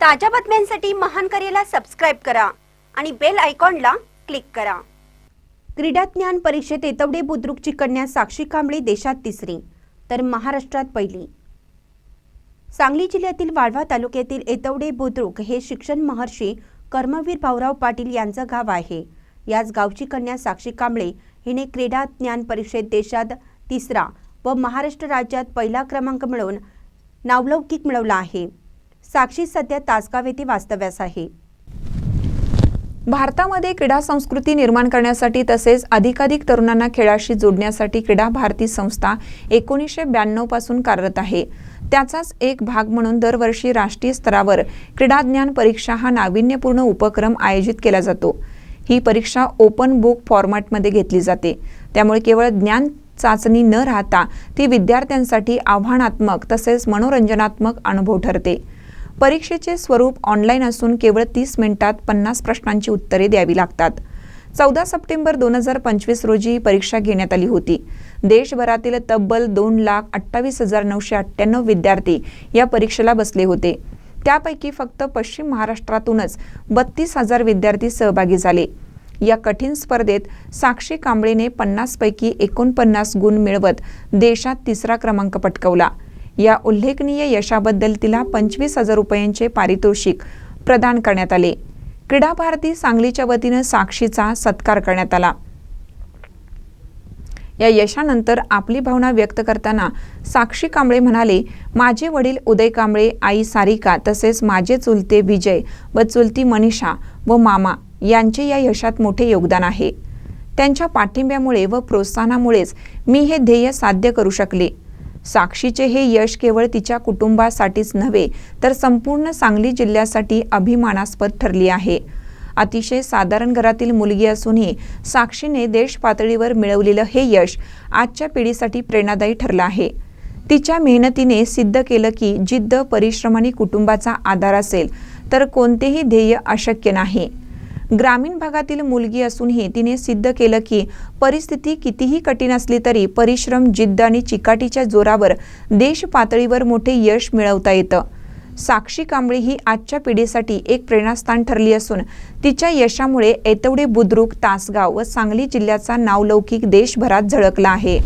ताज्या बातम्यांसाठी महान करेला सबस्क्राईब करा आणि बेल आयकॉनला क्लिक करा. क्रीडा ज्ञान परीक्षेत येतवडे बुद्रुकची कन्या साक्षी कांबळे देशात तिसरी तर महाराष्ट्रात पहिली. सांगली जिल्ह्यातील वाळवा तालुक्यातील एतवडे बुद्रुक हे शिक्षण महर्षी कर्मवीर भाऊराव पाटील यांचं गाव आहे. याच गावची कन्या साक्षी कांबळे हिने क्रीडा ज्ञान परीक्षेत देशात तिसरा व महाराष्ट्र राज्यात पहिला क्रमांक मिळवून नावलौकिक मिळवला आहे. साक्षी सध्या तासगाव येथे वास्तव्यास आहे. भारतामध्ये क्रीडा संस्कृती निर्माण करण्यासाठी तसेच अधिकाधिक तरुणांना खेळाशी जोडण्यासाठी क्रीडा भारती संस्था एकोणीसशे ब्याण्णवपासून कार्यरत आहे. त्याचाच एक भाग म्हणून दरवर्षी राष्ट्रीय स्तरावर क्रीडा ज्ञान परीक्षा हा नाविन्यपूर्ण उपक्रम आयोजित केला जातो. ही परीक्षा ओपन बुक फॉर्मॅटमध्ये घेतली जाते. त्यामुळे केवळ ज्ञान चाचणी न राहता ती विद्यार्थ्यांसाठी आव्हानात्मक तसेच मनोरंजनात्मक अनुभव ठरते. परीक्षेचे स्वरूप ऑनलाईन असून केवळ तीस मिनिटात पन्नास प्रश्नांची उत्तरे द्यावी लागतात. चौदा सप्टेंबर दोन हजार पंचवीस रोजी ही परीक्षा घेण्यात आली होती. देशभरातील तब्बल दोन लाख अठ्ठावीस हजार नऊशे अठ्ठ्याण्णव विद्यार्थी या परीक्षेला बसले होते. त्यापैकी फक्त पश्चिम महाराष्ट्रातूनच बत्तीस हजार विद्यार्थी सहभागी झाले. या कठीण स्पर्धेत साक्षी कांबळेने पन्नासपैकी एकोणपन्नास गुण मिळवत देशात तिसरा क्रमांक पटकवला. या उल्लेखनीय यशाबद्दल तिला पंचवीस हजार रुपयांचे पारितोषिक प्रदान करण्यात आले. क्रीडा भारती सांगलीच्या वतीनं साक्षीचा सत्कार करण्यात आला. या यशानंतर आपली भावना व्यक्त करताना साक्षी कांबळे म्हणाले माझे वडील उदय कांबळे आई सारिका तसेच माझे चुलते विजय व चुलती मनीषा व मामा यांचे या यशात मोठे योगदान आहे. त्यांच्या पाठिंब्यामुळे व प्रोत्साहनामुळेच मी हे ध्येय साध्य करू शकले. साक्षीचे हे यश केवळ तिच्या कुटुंबासाठीच नव्हे तर संपूर्ण सांगली जिल्ह्यासाठी अभिमानास्पद ठरली आहे. अतिशय साधारण घरातील मुलगी असूनही साक्षीने देश पातळीवर मिळवलेलं हे यश आजच्या पिढीसाठी प्रेरणादायी ठरलं आहे. तिच्या मेहनतीने सिद्ध केलं की जिद्द परिश्रम आणि कुटुंबाचा आधार असेल तर कोणतेही ध्येय अशक्य नाही. ग्रामीण भागातील मुलगी असूनही तिने सिद्ध केलं की परिस्थिती कितीही कठीण असली तरी परिश्रम जिद्द आणि चिकाटीच्या जोरावर देश पातळीवर मोठे यश मिळवता येतं. साक्षी कांबळी ही आजच्या पिढीसाठी एक प्रेरणास्थान ठरली असून तिच्या यशामुळे एतवडे बुद्रुक तासगाव व सांगली जिल्ह्याचा नावलौकिक देशभरात झळकला आहे.